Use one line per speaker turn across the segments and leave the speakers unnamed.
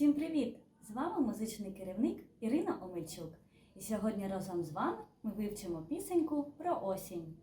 Усім привіт! З вами музичний керівник Ірина Омельчук. І сьогодні разом з вами ми вивчимо пісеньку про осінь.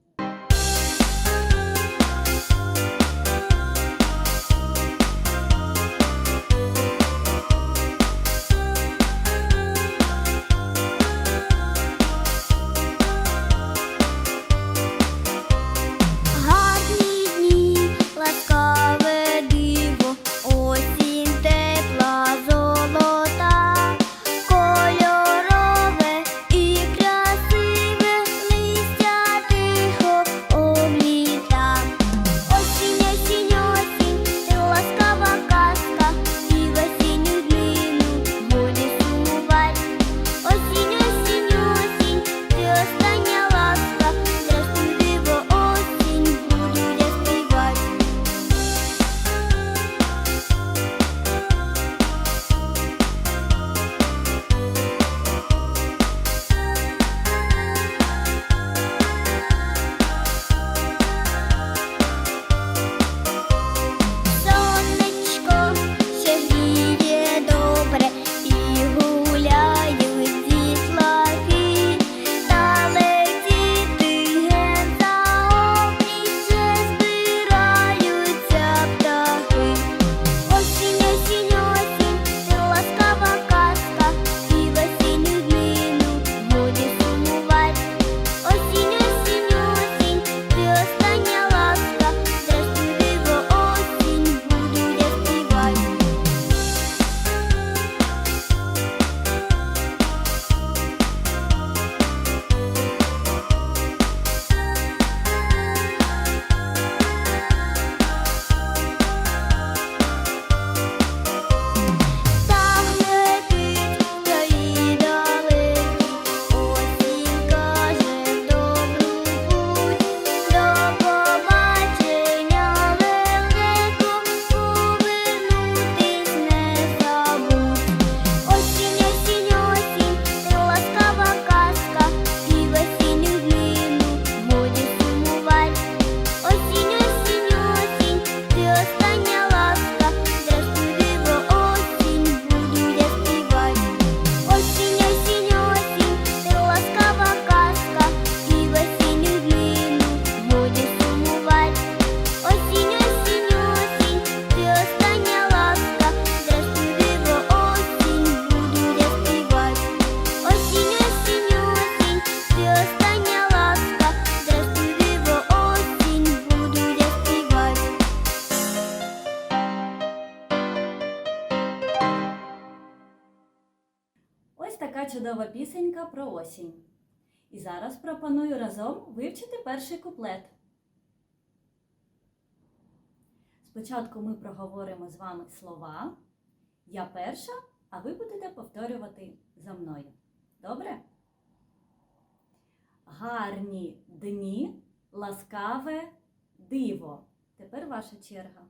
Чудова пісенька про осінь. І зараз пропоную разом вивчити перший куплет. Спочатку ми проговоримо з вами слова. Я перша, а ви будете повторювати за мною. Добре? Гарні дні, ласкаве диво. Тепер ваша черга.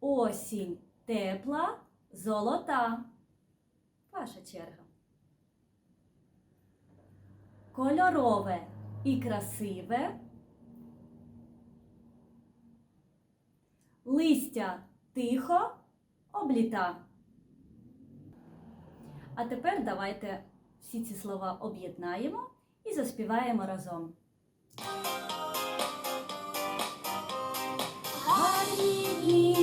Осінь тепла, золота. Ваша черга. Кольорове і красиве. Листя тихо обліта. А тепер давайте всі ці слова об'єднаємо і заспіваємо разом. Гарні дні,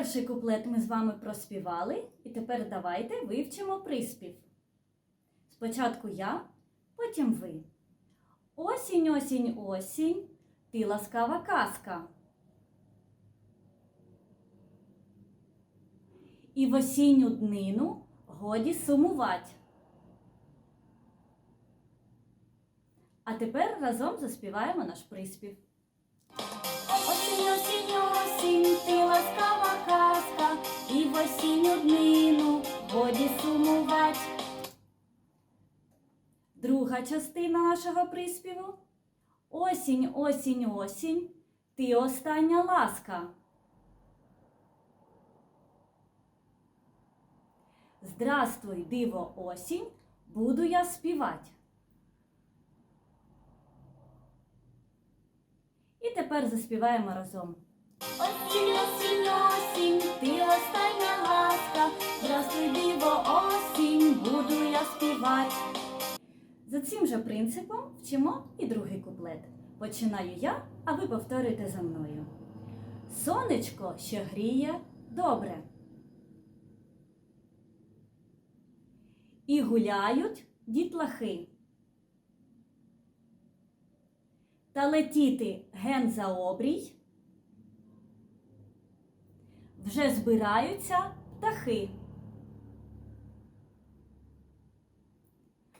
Перший куплет ми з вами проспівали, і тепер давайте вивчимо приспів. Спочатку я, потім ви. Осінь, осінь, осінь, ти ласкава казка. І в осінню днину годі сумувать. А тепер разом заспіваємо наш приспів осінь, осінь, осінь, ти ласкава казка, і в осінню днину годі сумувати. Друга частина нашого приспіву. Осінь, осінь, осінь, ти остання ласка.
Здравствуй, диво, осінь, буду я співать. І тепер заспіваємо разом.
Осінь, осінь, осінь, ти остання ласка, здравствуй, диво, осінь, буду я співать.
За цим же принципом вчимо і другий куплет. Починаю я, а ви повторюєте за мною. Сонечко ще гріє добре. І гуляють дітлахи. Та летіти ген за обрій. Вже збираються птахи.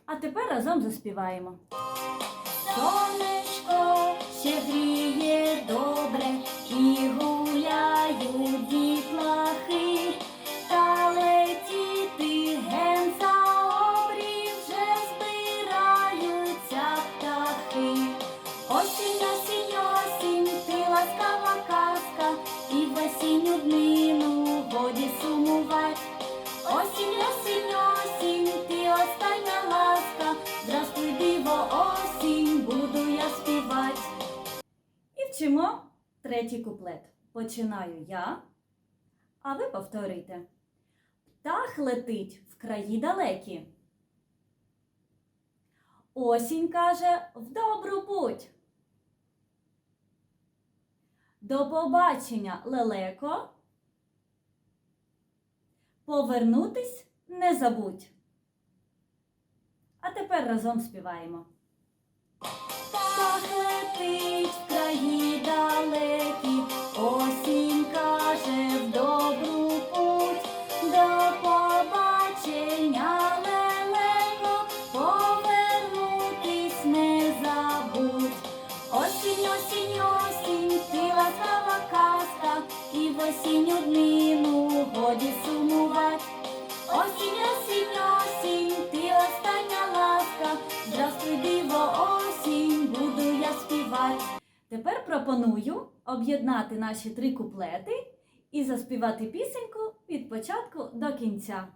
А тепер разом заспіваємо.
Сонечко і в осінню днину годі сумувать. Осінь, осінь, осінь, ти остання ласка, здравствуй, диво, осінь, буду я співать.
І вчимо третій куплет. Починаю я, а ви повторюйте. Птах летить в краї далекі. Осінь каже в добру путь. До побачення, лелеко. Повернутись не забудь. А тепер разом співаємо.
І в осінню днину годі сумувать. Осінь, осінь, осінь, ти остання ласка, здравствуй, диво, осінь, буду я співать.
Тепер пропоную об'єднати наші три куплети і заспівати пісеньку від початку до кінця.